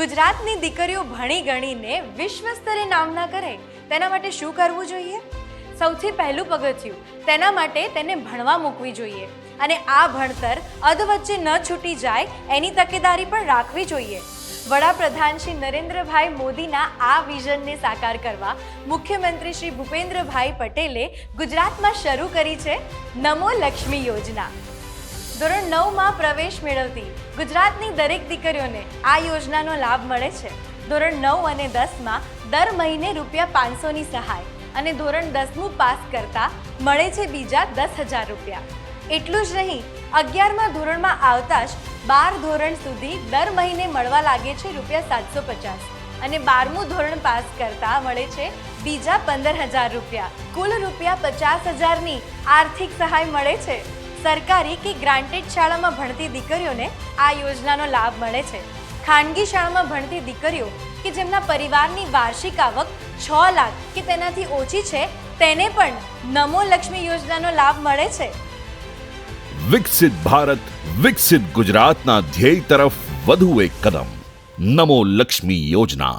ગુજરાતની દીકરીઓ ભણી ગણીને વિશ્વ સ્તરે નામના કરે, તેના માટે શું કરવું જોઈએ? સૌથી પહેલું પગથિયું, તેના માટે તેને ભણવા મૂકવી જોઈએ. અને આ ભણતર અધવચ્ચે ન છૂટી જાય, એની તકેદારી પણ રાખવી જોઈએ. વડાપ્રધાન શ્રી નરેન્દ્રભાઈ મોદીના આ વિઝનને સાકાર કરવા મુખ્યમંત્રી શ્રી ભૂપેન્દ્રભાઈ પટેલે ગુજરાતમાં શરૂ કરી છે નમો લક્ષ્મી યોજના. ધોરણ નવમાં પ્રવેશ મેળવતી ગુજરાતની દરેક દીકરીઓને આ યોજનાનો લાભ મળે છે. ધોરણ નવ અને દસમાં દર મહિને રૂપિયા પાંચસોની સહાય અને ધોરણ દસમું પાસ કરતા મળે છે બીજા દસ હજાર રૂપિયા. એટલું જ નહીં, અગિયારમાં ધોરણમાં આવતા જ બાર ધોરણ સુધી દર મહિને મળવા લાગે છે રૂપિયા સાતસો પચાસ અને બારમું ધોરણ પાસ કરતા મળે છે બીજા પંદર હજાર રૂપિયા. કુલ રૂપિયા પચાસ હજારની આર્થિક સહાય મળે છે. સરકારી કે ગ્રાન્ટેડ શાળામાં ભણતી દીકરીઓને આ યોજનાનો લાભ મળે છે. ખાનગી શાળામાં ભણતી દીકરીઓ કે જેમના પરિવારની વાર્ષિક આવક છ લાખ કે તેનાથી ઓછી છે, તેને પણ નમો લક્ષ્મી યોજનાનો લાભ મળે છે. વિકસિત ભારત, વિકસિત ગુજરાતના ધ્યેય તરફ વધુ એક કદમ. નમો લક્ષ્મી યોજના.